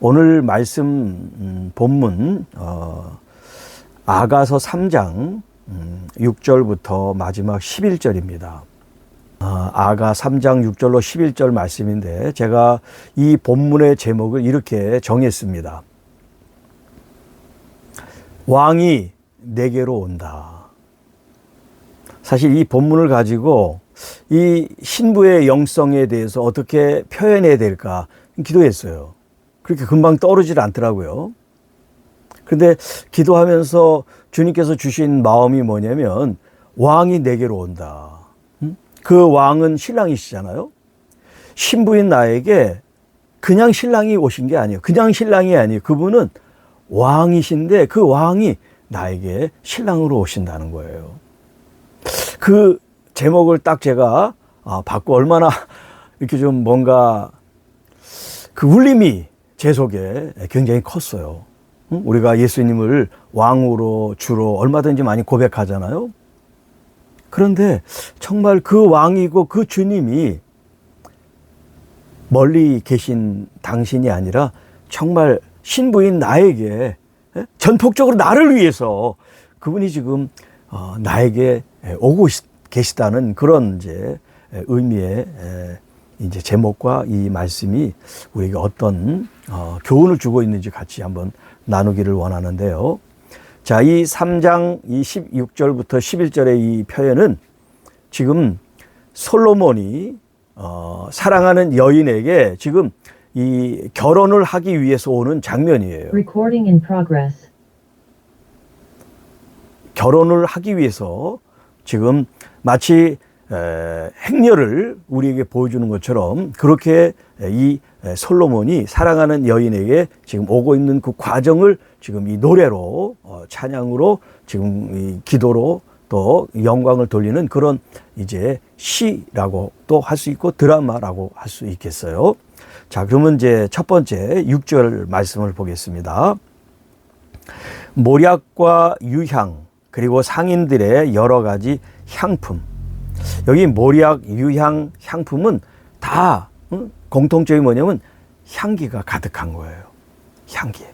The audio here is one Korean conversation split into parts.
오늘 말씀 음, 본문 어, 아가서 3장 음, 6절부터 마지막 11절입니다. 아, 아가 3장 6절로 11절 말씀인데 제가 이 본문의 제목을 이렇게 정했습니다. 왕이 내게로 온다. 사실 이 본문을 가지고 이 신부의 영성에 대해서 어떻게 표현해야 될까 기도했어요. 그렇게 금방 떠오르질 않더라고요. 근데 기도하면서 주님께서 주신 마음이 뭐냐면 왕이 내게로 온다. 음? 그 왕은 신랑이시잖아요. 신부인 나에게 그냥 신랑이 오신 게 아니에요. 그냥 신랑이 아니에요. 그분은 왕이신데 그 왕이 나에게 신랑으로 오신다는 거예요. 그 제목을 딱 제가 아, 받고 얼마나 이렇게 좀 뭔가 그 울림이 제 속에 굉장히 컸어요. 응? 우리가 예수님을 왕으로 주로 얼마든지 많이 고백하잖아요. 그런데 정말 그 왕이고 그 주님이 멀리 계신 당신이 아니라 정말 신부인 나에게 예? 전폭적으로 나를 위해서 그분이 지금 어, 나에게 오고 계시다는 그런 이제 의미의 이제 제목과 이 말씀이 우리에게 어떤 어, 교훈을 주고 있는지 같이 한번 나누기를 원하는데요. 자, 이 3장 이 16절부터 11절의 이 표현은 지금 솔로몬이 어, 사랑하는 여인에게 지금 이 결혼을 하기 위해서 오는 장면이에요. Recording in progress. 결혼을 하기 위해서 지금 마치 에, 행렬을 우리에게 보여주는 것처럼 그렇게 이 솔로몬이 사랑하는 여인에게 지금 오고 있는 그 과정을 지금 이 노래로 어, 찬양으로 지금 이 기도로 또 영광을 돌리는 그런 이제 시라고 또 할 수 있고 드라마라고 할 수 있겠어요. 자, 그러면 이제 첫 번째 6절 말씀을 보겠습니다. 모략과 유향 그리고 상인들의 여러 가지 향품. 여기 모략, 유향, 향품은 다 응? 공통점이 뭐냐면 향기가 가득한 거예요. 향기,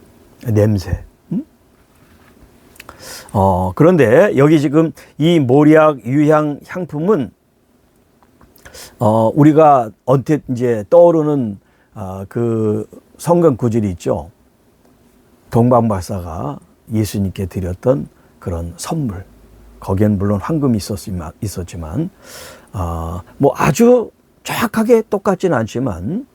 냄새. 응? 어, 그런데 여기 지금 이 모략, 유향, 향품은 어, 우리가 언뜻 이제 떠오르는 어, 그 성경 구절이 있죠. 동방박사가 예수님께 드렸던 그런 선물. 거기엔 물론 황금이 있었지만, 어, 뭐 아주 정확하게 똑같지는 않지만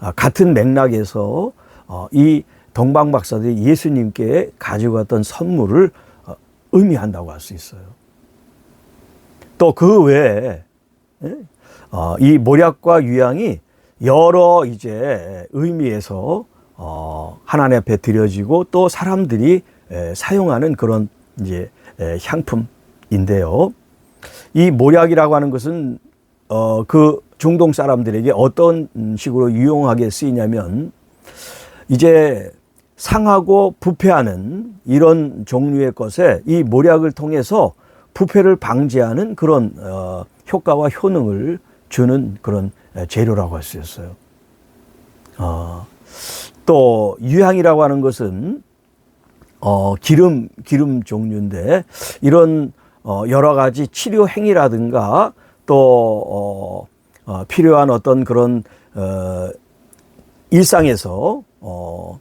어, 같은 맥락에서 어, 이 동방 박사들이 예수님께 가지고 갔던 선물을 어, 의미한다고 할 수 있어요. 또 그 외에 예? 어, 이 모략과 유향이 여러 이제 의미에서 어, 하나님 앞에 드려지고 또 사람들이 에, 사용하는 그런 이제 에, 향품 인데요. 이 모략이라고 하는 것은 어, 그 중동 사람들에게 어떤 식으로 유용하게 쓰이냐면 이제 상하고 부패하는 이런 종류의 것에 이 모략을 통해서 부패를 방지하는 그런 어, 효과와 효능을 주는 그런 재료라고 할 수 있어요. 어, 또 유향이라고 하는 것은 어, 기름 기름 종류인데 이런 어, 여러 가지 치료 행위라든가 또 어, 어, 필요한 어떤 그런 어, 일상에서 어,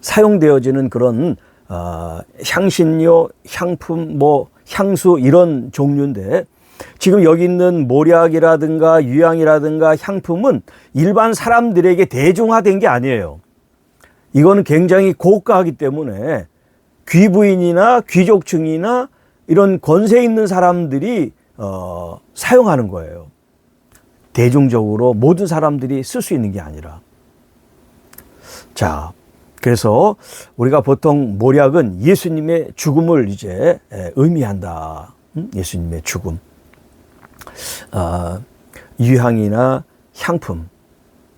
사용되어지는 그런 어, 향신료, 향품, 뭐 향수 이런 종류인데 지금 여기 있는 모략이라든가 유향이라든가 향품은 일반 사람들에게 대중화된 게 아니에요. 이거는 굉장히 고가하기 때문에 귀부인이나 귀족층이나 이런 권세 있는 사람들이 어, 사용하는 거예요. 대중적으로 모든 사람들이 쓸 수 있는 게 아니라. 자, 그래서 우리가 보통 모략은 예수님의 죽음을 이제 의미한다. 음? 예수님의 죽음. 어, 유향이나 향품.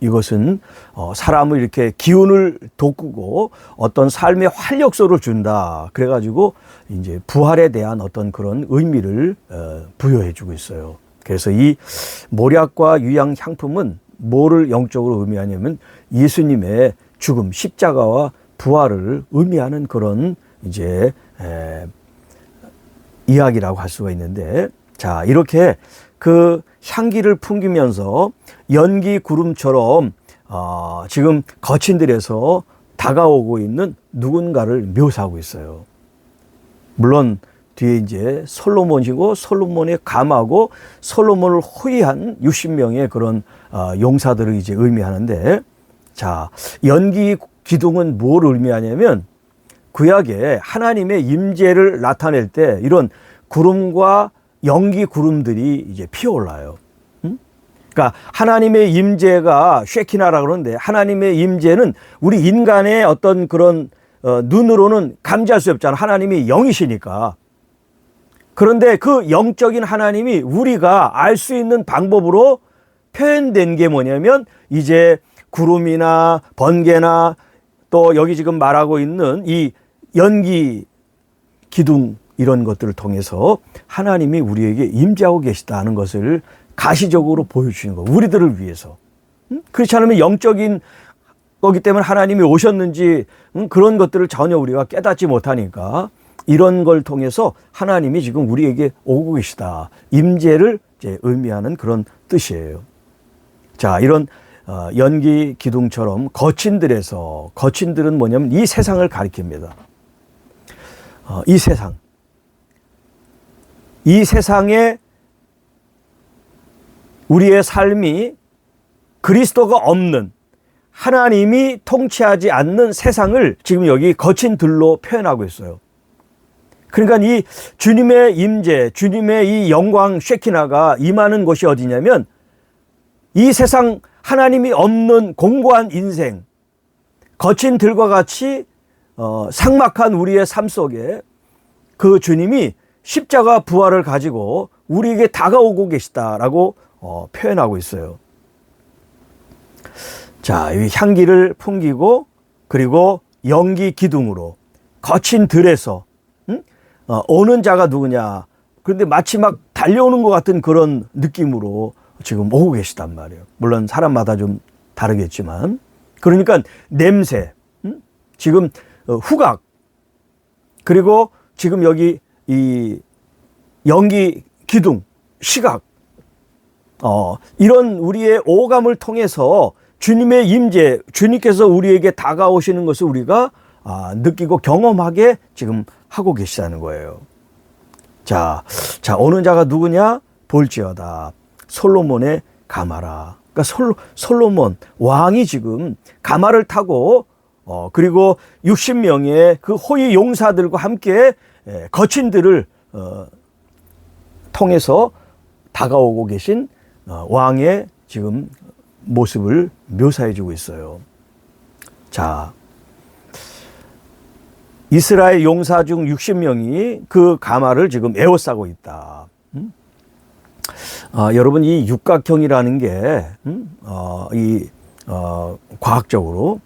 이것은 어, 사람을 이렇게 기운을 돋구고 어떤 삶의 활력소를 준다. 그래가지고 이제 부활에 대한 어떤 그런 의미를 어, 부여해주고 있어요. 그래서 이 모략과 유향 향품은 뭐를 영적으로 의미하냐면 예수님의 죽음, 십자가와 부활을 의미하는 그런 이제 에, 이야기라고 할 수가 있는데 자 이렇게 그 향기를 풍기면서 연기 구름처럼 어, 지금 거친 들에서 다가오고 있는 누군가를 묘사하고 있어요. 물론 뒤에 이제 솔로몬이고 솔로몬의 감하고 솔로몬을 호위한 60명의 그런 어, 용사들을 이제 의미하는데 자 연기 기둥은 뭘 의미하냐면 구약에 하나님의 임재를 나타낼 때 이런 구름과 연기 구름들이 이제 피어올라요. 응? 그러니까 하나님의 임재가 쉐키나라 그러는데 하나님의 임재는 우리 인간의 어떤 그런 어, 눈으로는 감지할 수 없잖아. 하나님이 영이시니까. 그런데 그 영적인 하나님이 우리가 알 수 있는 방법으로 표현된 게 뭐냐면 이제 구름이나 번개나 또 여기 지금 말하고 있는 이 연기 기둥 이런 것들을 통해서 하나님이 우리에게 임재하고 계시다는 것을 가시적으로 보여주시는 거 우리들을 위해서. 그렇지 않으면 영적인 거기 때문에 하나님이 오셨는지 그런 것들을 전혀 우리가 깨닫지 못하니까 이런 걸 통해서 하나님이 지금 우리에게 오고 계시다. 임재를 의미하는 그런 뜻이에요. 자 이런 어, 연기 기둥처럼 거친들에서 거친들은 뭐냐면 이 세상을 가리킵니다. 어, 이 세상 이 세상에 우리의 삶이 그리스도가 없는 하나님이 통치하지 않는 세상을 지금 여기 거친 들로 표현하고 있어요. 그러니까 이 주님의 임재, 주님의 이 영광 쉐키나가 임하는 곳이 어디냐면 이 세상 하나님이 없는 공고한 인생, 거친 들과 같이 어, 상막한 우리의 삶 속에 그 주님이 십자가 부활을 가지고 우리에게 다가오고 계시다라고 어, 표현하고 있어요. 자, 이 향기를 풍기고 그리고 연기 기둥으로 거친 들에서 응? 어, 오는 자가 누구냐? 그런데 마치 막 달려오는 것 같은 그런 느낌으로 지금 오고 계시단 말이에요. 물론 사람마다 좀 다르겠지만 그러니까 냄새, 응? 지금 어, 후각 그리고 지금 여기 이 연기 기둥, 시각, 어, 이런 우리의 오감을 통해서 주님의 임재, 주님께서 우리에게 다가오시는 것을 우리가 아, 느끼고 경험하게 지금 하고 계시다는 거예요. 자, 자, 오는 자가 누구냐? 볼지어다. 솔로몬의 가마라. 그러니까 솔로, 솔로몬, 왕이 지금 가마를 타고, 어, 그리고 60명의 그 호위 용사들과 함께 예, 거친들을 어, 통해서 다가오고 계신 어, 왕의 지금 모습을 묘사해 주고 있어요. 자, 이스라엘 용사 중 60명이 그 가마를 지금 에워싸고 있다. 음? 아, 여러분 이 육각형이라는 게 음? 어, 이 어, 과학적으로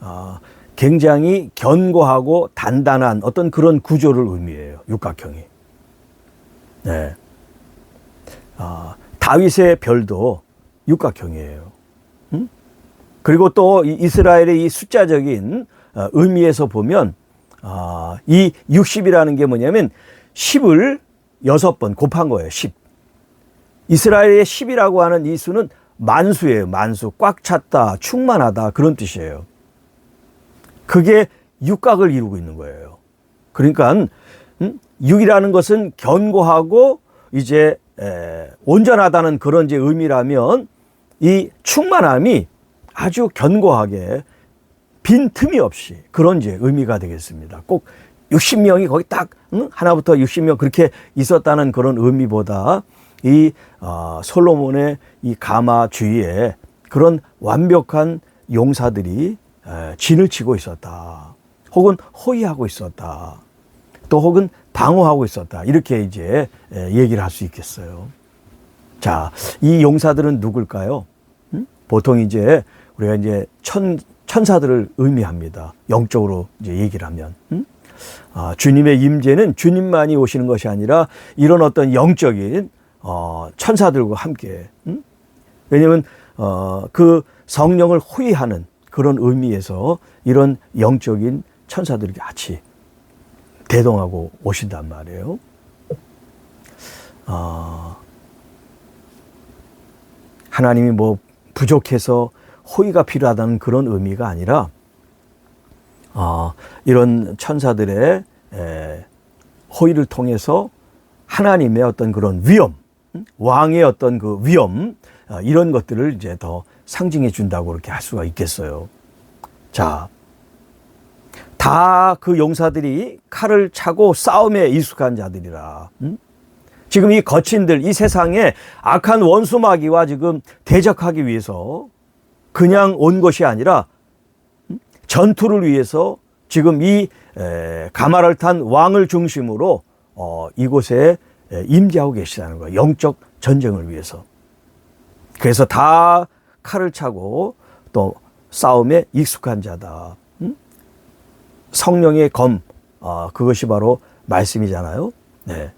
어, 굉장히 견고하고 단단한 어떤 그런 구조를 의미해요. 육각형이. 네. 아, 다윗의 별도 육각형이에요. 음? 그리고 또 이스라엘의 이 숫자적인 어, 의미에서 보면 아, 이 60이라는 게 뭐냐면 10을 여섯 번 곱한 거예요. 10. 이스라엘의 10이라고 하는 이 수는 만수예요. 만수. 꽉 찼다, 충만하다 그런 뜻이에요. 그게 육각을 이루고 있는 거예요. 그러니까 6이라는 음? 것은 견고하고 이제 온전하다는 그런 이제 의미라면 이 충만함이 아주 견고하게 빈 틈이 없이 그런 이제 의미가 되겠습니다. 꼭 60명이 거기 딱 응? 하나부터 60명 그렇게 있었다는 그런 의미보다 이 어, 솔로몬의 이 가마 주위에 그런 완벽한 용사들이 에, 진을 치고 있었다. 혹은 호위하고 있었다. 또 혹은 방어하고 있었다. 이렇게 이제 얘기를 할 수 있겠어요. 자, 이 용사들은 누굴까요? 음? 보통 이제 우리가 이제 천, 천사들을 의미합니다. 영적으로 이제 얘기를 하면. 음? 아, 주님의 임재는 주님만이 오시는 것이 아니라 이런 어떤 영적인 어, 천사들과 함께. 음? 왜냐하면 어, 그 성령을 호위하는 그런 의미에서 이런 영적인 천사들이 같이 대동하고 오신단 말이에요. 아, 하나님이 뭐 부족해서 호의가 필요하다는 그런 의미가 아니라 아, 이런 천사들의 에, 호의를 통해서 하나님의 어떤 그런 음? 왕의 어떤 그 위엄 아, 이런 것들을 이제 더 상징해 준다고 그렇게 할 수가 있겠어요. 자, 다 그 용사들이 칼을 차고 싸움에 익숙한 자들이라. 음? 지금 이 거친들, 이 세상에 악한 원수 마귀와 지금 대적하기 위해서 그냥 온 것이 아니라 음? 전투를 위해서 지금 이 에, 가마를 탄 왕을 중심으로 어, 이곳에 에, 임재하고 계시다는 거예요. 영적 전쟁을 위해서. 그래서 다 칼을 차고 또 싸움에 익숙한 자다. 음? 성령의 검, 어, 그것이 바로 말씀이잖아요. 네.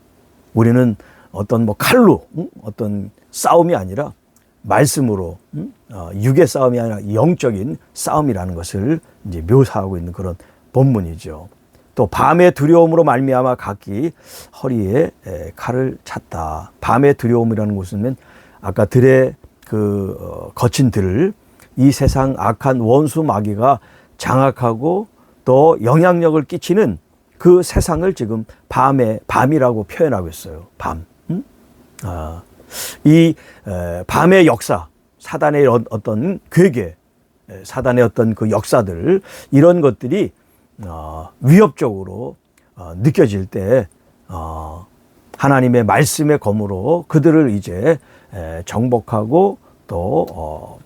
우리는 어떤 뭐 칼로 음? 어떤 싸움이 아니라 말씀으로 음? 어, 육의 싸움이 아니라 영적인 싸움이라는 것을 이제 묘사하고 있는 그런 본문이죠. 또 밤의 두려움으로 말미암아 각기 허리에 에, 칼을 찼다. 밤의 두려움이라는 것은 아까 들의 그 어, 거친 들을 이 세상 악한 원수 마귀가 장악하고 또 영향력을 끼치는 그 세상을 지금 밤에 밤이라고 표현하고 있어요. 밤. 음? 아, 이 에, 밤의 역사, 사단의 어- 어떤 괴계, 에, 사단의 어떤 그 역사들 이런 것들이 어, 위협적으로 어, 느껴질 때 어, 하나님의 말씀의 검으로 그들을 이제 에, 정복하고 또 어,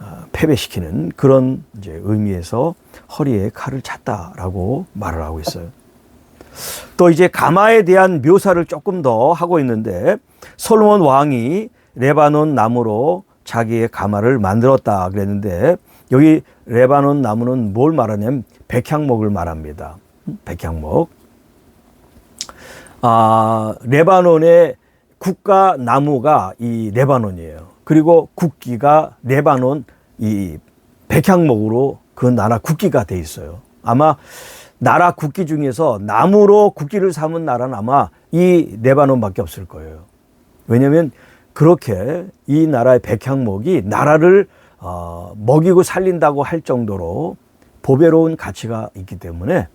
어, 패배시키는 그런 이제 의미에서 허리에 칼을 찼다라고 말을 하고 있어요. 또 이제 가마에 대한 묘사를 조금 더 하고 있는데 솔로몬 왕이 레바논 나무로 자기의 가마를 만들었다 그랬는데 여기 레바논 나무는 뭘 말하냐면 백향목을 말합니다. 백향목. 아, 레바논의 국가 나무가 이 레바논이에요. 그리고 국기가 레바논 이 백향목으로 그 나라 국기가 돼 있어요. 아마 나라 국기 중에서 나무로 국기를 삼은 나라는 아마 이 레바논밖에 없을 거예요. 왜냐하면 그렇게 이 나라의 백향목이 나라를 어, 먹이고 살린다고 할 정도로 보배로운 가치가 있기 때문에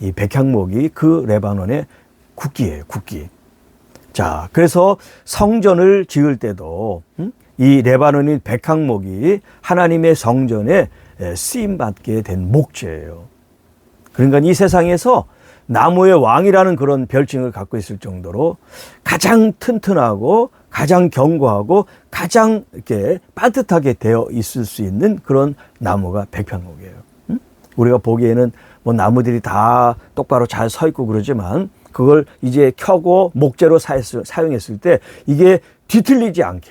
이 백향목이 그 레바논의 국기예요, 국기. 자, 그래서 성전을 지을 때도 음? 이 레바논인 백향목이 하나님의 성전에 쓰임 받게 된 목재예요. 그러니까 이 세상에서 나무의 왕이라는 그런 별칭을 갖고 있을 정도로 가장 튼튼하고 가장 견고하고 가장 이렇게 빠듯하게 되어 있을 수 있는 그런 나무가 백향목이에요. 음? 우리가 보기에는 뭐 나무들이 다 똑바로 잘 서 있고 그러지만 그걸 이제 켜고 목재로 사용했을 때 이게 뒤틀리지 않게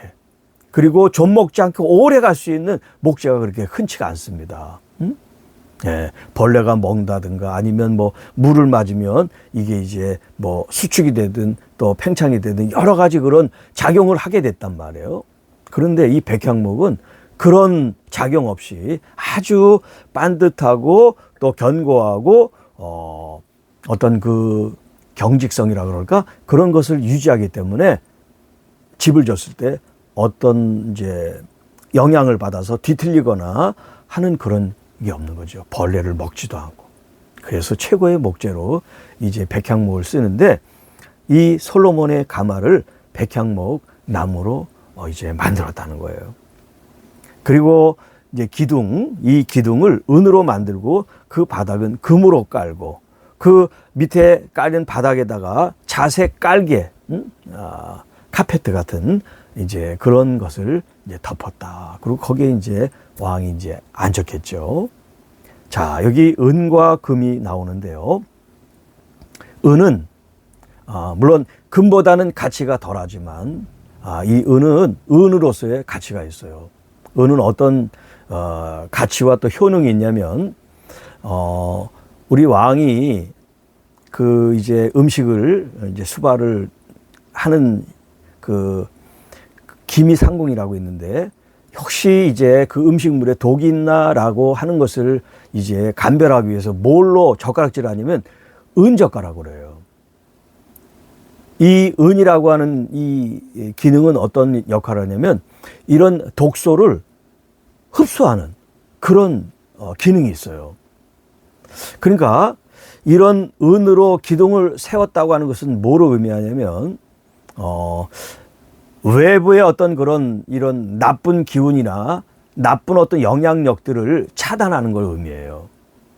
그리고 좀 먹지 않고 오래 갈 수 있는 목재가 그렇게 흔치가 않습니다. 음? 예, 벌레가 먹는다든가 아니면 뭐 물을 맞으면 이게 이제 뭐 수축이 되든 또 팽창이 되든 여러 가지 그런 작용을 하게 됐단 말이에요. 그런데 이 백향목은 그런 작용 없이 아주 반듯하고 또 견고하고 어 어떤 그 경직성이라 그럴까 그런 것을 유지하기 때문에 집을 줬을 때 어떤 이제 영향을 받아서 뒤틀리거나 하는 그런 게 없는 거죠. 벌레를 먹지도 않고. 그래서 최고의 목재로 이제 백향목을 쓰는데 이 솔로몬의 가마를 백향목 나무로 어, 이제 만들었다는 거예요. 그리고 이제 기둥, 이 기둥을 은으로 만들고 그 바닥은 금으로 깔고 그 밑에 깔린 바닥에다가 자색 깔개, 음? 아, 카페트 같은 이제 그런 것을 이제 덮었다. 그리고 거기에 이제 왕이 이제 앉았겠죠. 자, 여기 은과 금이 나오는데요. 은은, 아, 물론 금보다는 가치가 덜하지만, 아, 이 은은 은으로서의 가치가 있어요. 은은 어떤, 어, 가치와 또 효능이 있냐면, 어, 우리 왕이 그 이제 음식을 이제 수발을 하는 그 기미상궁이라고 있는데 혹시 이제 그 음식물에 독이 있나라고 하는 것을 이제 감별하기 위해서 뭘로 젓가락질 아니면 은젓가락으로 해요. 이 은이라고 하는 이 기능은 어떤 역할을 하냐면 이런 독소를 흡수하는 그런 어, 기능이 있어요. 그러니까 이런 은으로 기둥을 세웠다고 하는 것은 뭐로 의미하냐면 어, 외부의 어떤 그런 이런 나쁜 기운이나 나쁜 어떤 영향력들을 차단하는 걸 의미해요.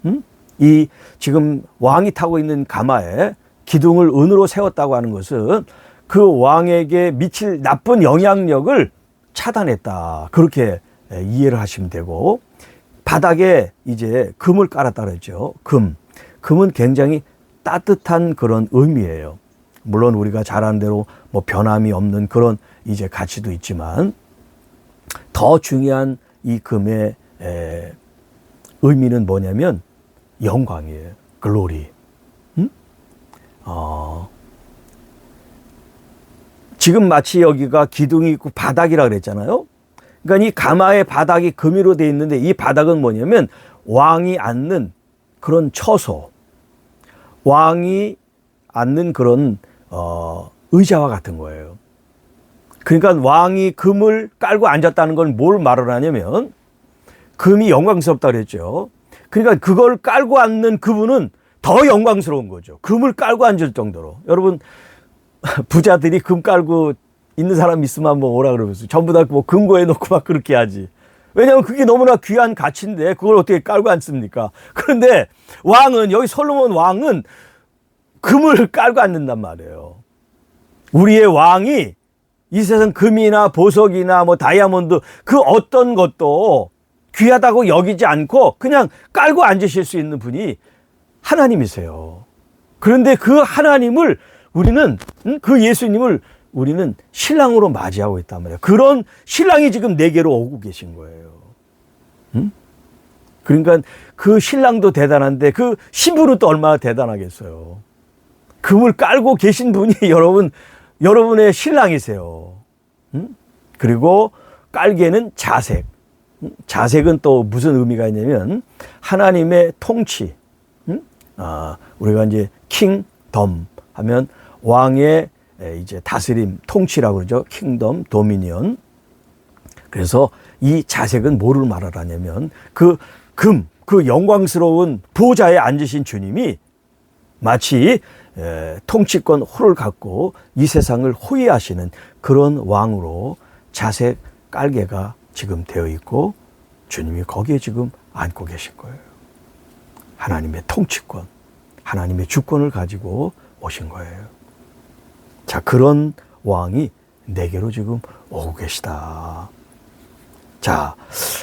음? 이 지금 왕이 타고 있는 가마에 기둥을 은으로 세웠다고 하는 것은 그 왕에게 미칠 나쁜 영향력을 차단했다. 그렇게 이해를 하시면 되고 바닥에 이제 금을 깔았다 그랬죠. 금. 금은 굉장히 따뜻한 그런 의미예요. 물론 우리가 잘 아는 대로 뭐 변함이 없는 그런 이제 가치도 있지만 더 중요한 이 금의 에, 의미는 뭐냐면 영광이에요. 글로리. 음? 어, 지금 마치 여기가 기둥이 있고 바닥이라 그랬잖아요. 그러니까 이 가마의 바닥이 금으로 되어 있는데 이 바닥은 뭐냐면 왕이 앉는 그런 처소, 왕이 앉는 그런 어, 의자와 같은 거예요. 그러니까 왕이 금을 깔고 앉았다는 건 뭘 말을 하냐면 금이 영광스럽다 그랬죠. 그러니까 그걸 깔고 앉는 그분은 더 영광스러운 거죠. 금을 깔고 앉을 정도로. 여러분 부자들이 금 깔고 있는 사람 있으면 한번 오라 그러면서 전부 다뭐 금고에 놓고 막 그렇게 하지. 왜냐하면 그게 너무나 귀한 가치인데 그걸 어떻게 깔고 앉습니까? 그런데 왕은 여기 솔로몬 왕은 금을 깔고 앉는단 말이에요. 우리의 왕이 이 세상 금이나 보석이나 뭐 다이아몬드 그 어떤 것도 귀하다고 여기지 않고 그냥 깔고 앉으실 수 있는 분이 하나님이세요. 그런데 그 하나님을 우리는 그 예수님을 우리는 신랑으로 맞이하고 있단 말이에요. 그런 신랑이 지금 내게로 오고 계신 거예요. 응? 그러니까 그 신랑도 대단한데 그 신부는 또 얼마나 대단하겠어요. 금을 깔고 계신 분이 여러분 여러분의 신랑이세요. 응? 그리고 깔개는 자색. 자색은 또 무슨 의미가 있냐면 하나님의 통치. 응? 아, 우리가 이제 킹덤 하면 왕의 이제 다스림, 통치라고 그러죠. 킹덤, 도미니언. 그래서 이 자색은 뭐를 말하라냐면 그 금, 그 영광스러운 보좌에 앉으신 주님이 마치 통치권 호를 갖고 이 세상을 호위하시는 그런 왕으로 자색 깔개가 지금 되어 있고 주님이 거기에 지금 앉고 계신 거예요. 하나님의 통치권, 하나님의 주권을 가지고 오신 거예요. 자, 그런 왕이 내게로 지금 오고 계시다. 자,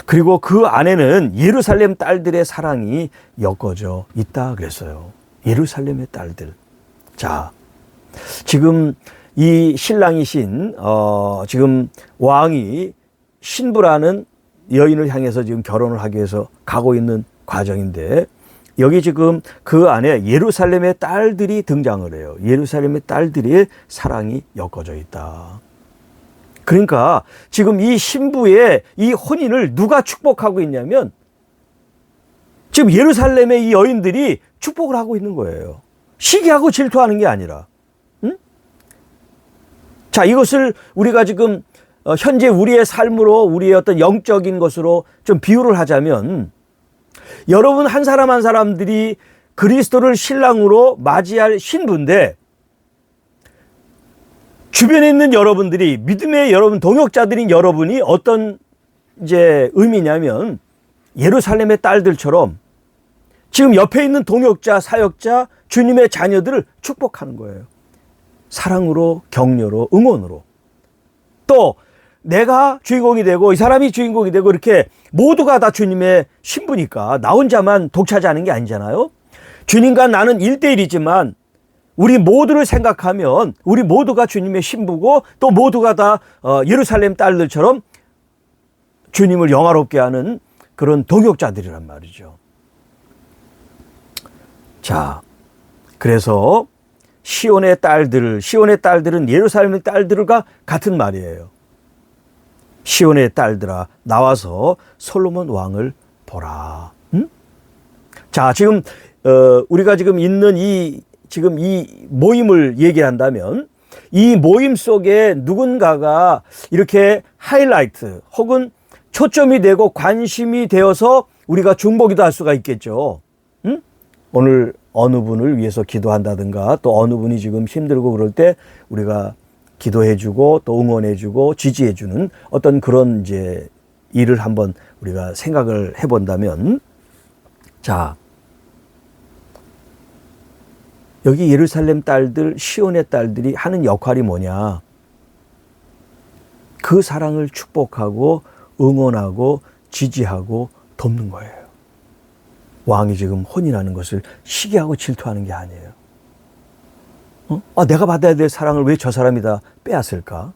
그리고 그 안에는 예루살렘 딸들의 사랑이 엮어져 있다 그랬어요. 예루살렘의 딸들. 자, 지금 이 신랑이신, 어, 지금 왕이 신부라는 여인을 향해서 지금 결혼을 하기 위해서 가고 있는 과정인데, 여기 지금 그 안에 예루살렘의 딸들이 등장을 해요. 예루살렘의 딸들의 사랑이 엮어져 있다. 그러니까 지금 이 신부의 이 혼인을 누가 축복하고 있냐면 지금 예루살렘의 이 여인들이 축복을 하고 있는 거예요. 시기하고 질투하는 게 아니라. 응? 자, 이것을 우리가 지금 어, 현재 우리의 삶으로 우리의 어떤 영적인 것으로 좀 비유를 하자면 여러분 한 사람 한 사람들이 그리스도를 신랑으로 맞이할 신부인데 주변에 있는 여러분들이 믿음의 여러분 동역자들인 여러분이 어떤 이제 의미냐면 예루살렘의 딸들처럼 지금 옆에 있는 동역자, 사역자, 주님의 자녀들을 축복하는 거예요. 사랑으로, 격려로, 응원으로. 또 내가 주인공이 되고 이 사람이 주인공이 되고 이렇게 모두가 다 주님의 신부니까 나 혼자만 독차지하는 게 아니잖아요. 주님과 나는 일대일이지만 우리 모두를 생각하면 우리 모두가 주님의 신부고 또 모두가 다 어, 예루살렘 딸들처럼 주님을 영화롭게 하는 그런 동역자들이란 말이죠. 자, 그래서 시온의 딸들, 시온의 딸들은 예루살렘의 딸들과 같은 말이에요. 시온의 딸들아 나와서 솔로몬 왕을 보라. 응? 자, 지금 어, 우리가 지금 있는 이 지금 이 모임을 얘기한다면 이 모임 속에 누군가가 이렇게 하이라이트 혹은 초점이 되고 관심이 되어서 우리가 중보기도 할 수가 있겠죠. 응? 오늘 어느 분을 위해서 기도한다든가 또 어느 분이 지금 힘들고 그럴 때 우리가 기도해주고 또 응원해주고 지지해주는 어떤 그런 이제 일을 한번 우리가 생각을 해본다면 자 여기 예루살렘 딸들 시온의 딸들이 하는 역할이 뭐냐 그 사랑을 축복하고 응원하고 지지하고 돕는 거예요. 왕이 지금 혼인하는 것을 시기하고 질투하는 게 아니에요. 어? 아, 내가 받아야 될 사랑을 왜 저 사람이 다 빼앗을까?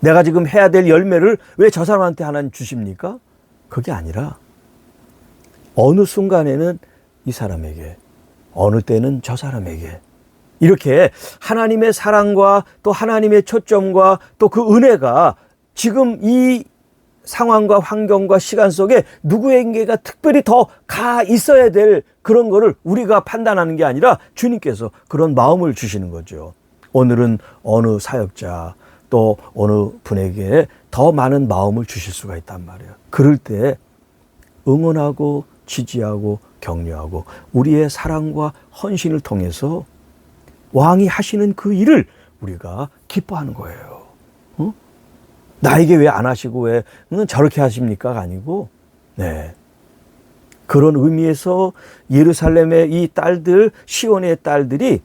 내가 지금 해야 될 열매를 왜 저 사람한테 하나님 주십니까? 그게 아니라 어느 순간에는 이 사람에게, 어느 때는 저 사람에게 이렇게 하나님의 사랑과 또 하나님의 초점과 또 그 은혜가 지금 이 상황과 환경과 시간 속에 누구에게가 특별히 더 가 있어야 될 그런 거를 우리가 판단하는 게 아니라 주님께서 그런 마음을 주시는 거죠. 오늘은 어느 사역자 또 어느 분에게 더 많은 마음을 주실 수가 있단 말이에요. 그럴 때 응원하고 지지하고 격려하고 우리의 사랑과 헌신을 통해서 왕이 하시는 그 일을 우리가 기뻐하는 거예요. 어? 나에게 왜 안 하시고 왜 응, 저렇게 하십니까가 아니고 네. 그런 의미에서 예루살렘의 이 딸들 시온의 딸들이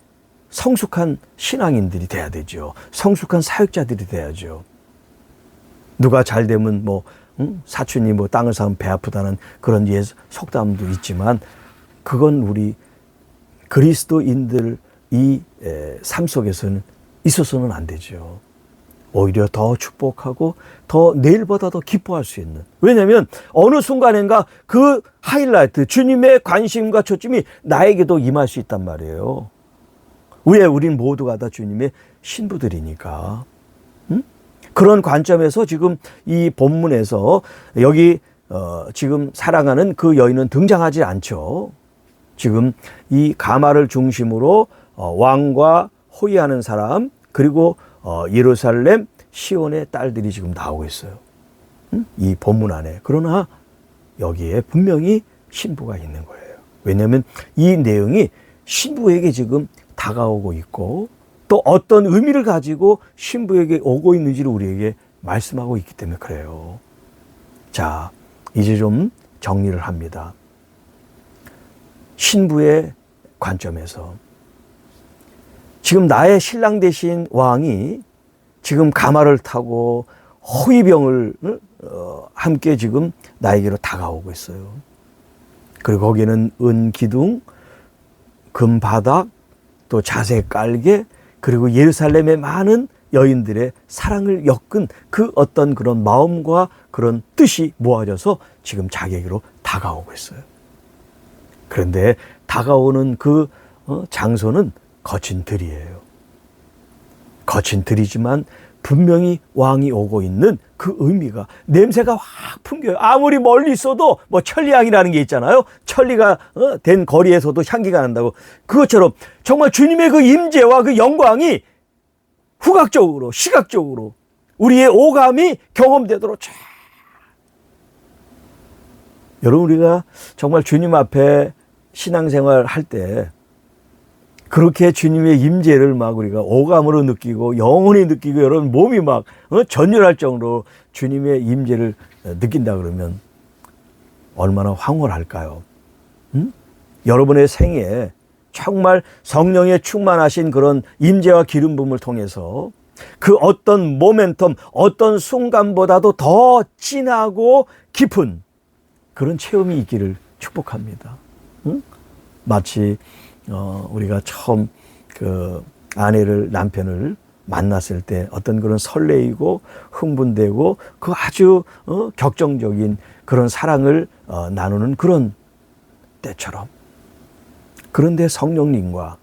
성숙한 신앙인들이 돼야 되죠. 성숙한 사역자들이 돼야죠. 누가 잘 되면 뭐 응? 사촌이 뭐 땅을 사면 배 아프다는 그런 예 속담도 있지만 그건 우리 그리스도인들 이 삶 속에서는 있어서는 안 되죠. 오히려 더 축복하고 더 내일보다 더 기뻐할 수 있는. 왜냐하면 어느 순간인가 그 하이라이트, 주님의 관심과 초점이 나에게도 임할 수 있단 말이에요. 왜 우린 모두가 다 주님의 신부들이니까. 응? 그런 관점에서 지금 이 본문에서 여기 어, 지금 사랑하는 그 여인은 등장하지 않죠. 지금 이 가마를 중심으로 어, 왕과 호위하는 사람 그리고 어, 예루살렘 시온의 딸들이 지금 나오고 있어요. 응? 이 본문 안에. 그러나 여기에 분명히 신부가 있는 거예요. 왜냐하면 이 내용이 신부에게 지금 다가오고 있고 또 어떤 의미를 가지고 신부에게 오고 있는지를 우리에게 말씀하고 있기 때문에 그래요. 자, 이제 좀 정리를 합니다. 신부의 관점에서 지금 나의 신랑 대신 왕이 지금 가마를 타고 호위병을 어, 함께 지금 나에게로 다가오고 있어요. 그리고 거기는 은 기둥, 금 바닥, 또 자세 깔개, 그리고 예루살렘의 많은 여인들의 사랑을 엮은 그 어떤 그런 마음과 그런 뜻이 모아져서 지금 자기에게로 다가오고 있어요. 그런데 다가오는 그 어, 장소는 거친 들이에요. 거친 들이지만 분명히 왕이 오고 있는 그 의미가 냄새가 확 풍겨요. 아무리 멀리 있어도 뭐 천리향이라는 게 있잖아요. 천리가 어, 된 거리에서도 향기가 난다고. 그것처럼 정말 주님의 그 임재와 그 영광이 후각적으로 시각적으로 우리의 오감이 경험되도록 쫙. 여러분 우리가 정말 주님 앞에 신앙생활 할 때 그렇게 주님의 임재를 막 우리가 오감으로 느끼고 영혼이 느끼고 여러분 몸이 막 어? 전율할 정도로 주님의 임재를 어, 느낀다 그러면 얼마나 황홀할까요? 음? 여러분의 생에 정말 성령에 충만하신 그런 임재와 기름 부음을 통해서 그 어떤 모멘텀, 어떤 순간보다도 더 진하고 깊은 그런 체험이 있기를 축복합니다. 응? 마치 어, 우리가 처음 그 아내를, 남편을 만났을 때 어떤 그런 설레이고 흥분되고 그 아주 어, 격정적인 그런 사랑을 어, 나누는 그런 때처럼. 그런데 성령님과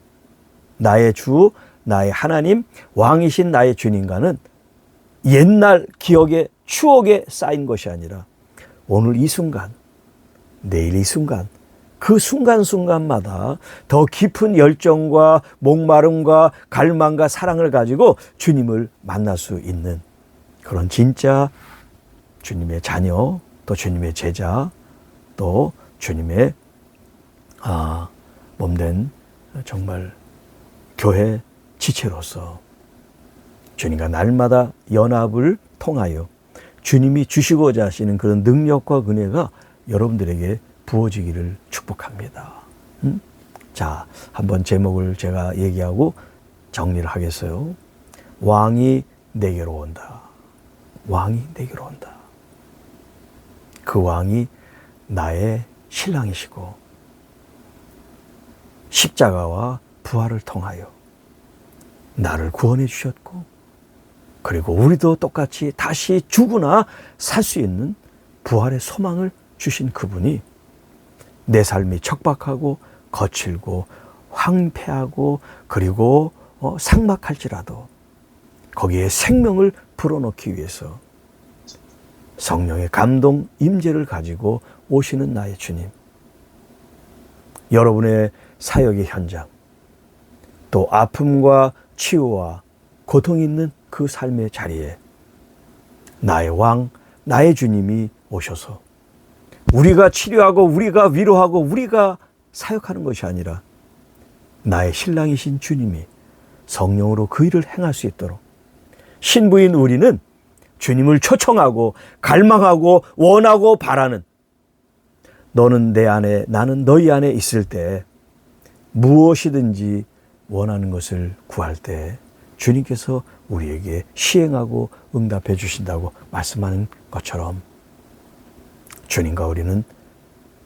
나의 주, 나의 하나님, 왕이신 나의 주님과는 옛날 기억에 추억에 쌓인 것이 아니라 오늘 이 순간, 내일 이 순간, 그 순간순간마다 더 깊은 열정과 목마름과 갈망과 사랑을 가지고 주님을 만날 수 있는 그런 진짜 주님의 자녀, 또 주님의 제자, 또 주님의 아, 몸된 정말 교회 지체로서 주님과 날마다 연합을 통하여 주님이 주시고자 하시는 그런 능력과 은혜가 여러분들에게 부어지기를 축복합니다. 음? 자, 한번 제목을 제가 얘기하고 정리를 하겠어요. 왕이 내게로 온다. 왕이 내게로 온다. 그 왕이 나의 신랑이시고 십자가와 부활을 통하여 나를 구원해 주셨고 그리고 우리도 똑같이 다시 죽으나 살 수 있는 부활의 소망을 주신 그분이 내 삶이 척박하고 거칠고 황폐하고 그리고 어, 삭막할지라도 거기에 생명을 불어넣기 위해서 성령의 감동 임재를 가지고 오시는 나의 주님. 여러분의 사역의 현장, 또 아픔과 치유와 고통이 있는 그 삶의 자리에 나의 왕, 나의 주님이 오셔서 우리가 치료하고 우리가 위로하고 우리가 사역하는 것이 아니라 나의 신랑이신 주님이 성령으로 그 일을 행할 수 있도록 신부인 우리는 주님을 초청하고 갈망하고 원하고 바라는 너는 내 안에 나는 너희 안에 있을 때 무엇이든지 원하는 것을 구할 때 주님께서 우리에게 시행하고 응답해 주신다고 말씀하는 것처럼 주님과 우리는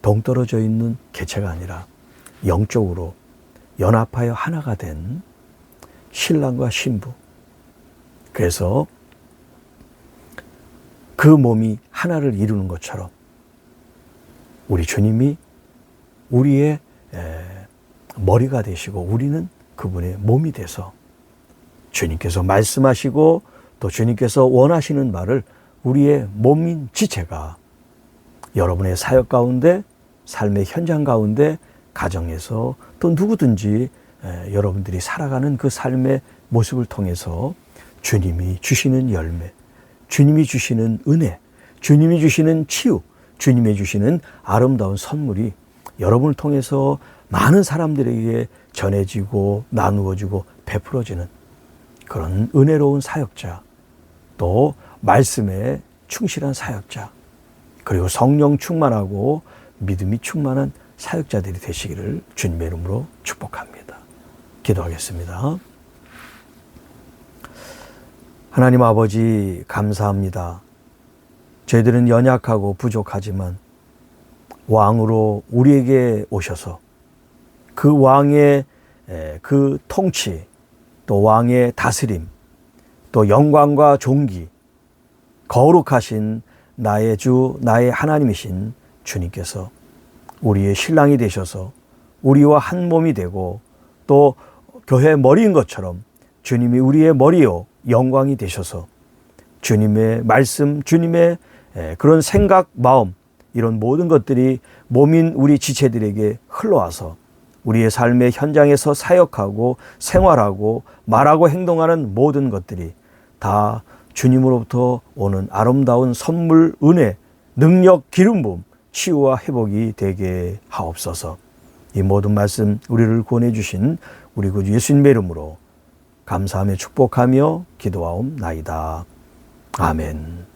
동떨어져 있는 개체가 아니라 영적으로 연합하여 하나가 된 신랑과 신부. 그래서 그 몸이 하나를 이루는 것처럼 우리 주님이 우리의 머리가 되시고 우리는 그분의 몸이 돼서 주님께서 말씀하시고 또 주님께서 원하시는 말을 우리의 몸인 지체가 여러분의 사역 가운데 삶의 현장 가운데 가정에서 또 누구든지 여러분들이 살아가는 그 삶의 모습을 통해서 주님이 주시는 열매, 주님이 주시는 은혜, 주님이 주시는 치유, 주님이 주시는 아름다운 선물이 여러분을 통해서 많은 사람들에게 전해지고 나누어지고 베풀어지는 그런 은혜로운 사역자, 또 말씀에 충실한 사역자, 그리고 성령 충만하고 믿음이 충만한 사역자들이 되시기를 주님의 이름으로 축복합니다. 기도하겠습니다. 하나님 아버지, 감사합니다. 저희들은 연약하고 부족하지만 왕으로 우리에게 오셔서 그 왕의 그 통치, 또 왕의 다스림, 또 영광과 존귀, 거룩하신 나의 주, 나의 하나님이신 주님께서 우리의 신랑이 되셔서 우리와 한 몸이 되고 또 교회 머리인 것처럼 주님이 우리의 머리요 영광이 되셔서 주님의 말씀, 주님의 그런 생각, 마음 이런 모든 것들이 몸인 우리 지체들에게 흘러와서 우리의 삶의 현장에서 사역하고 생활하고 말하고 행동하는 모든 것들이 다 주님으로부터 오는 아름다운 선물, 은혜, 능력, 기름 부음, 치유와 회복이 되게 하옵소서. 이 모든 말씀 우리를 구원해 주신 우리 구 예수님의 이름으로 감사하며 축복하며 기도하옵나이다. 아멘.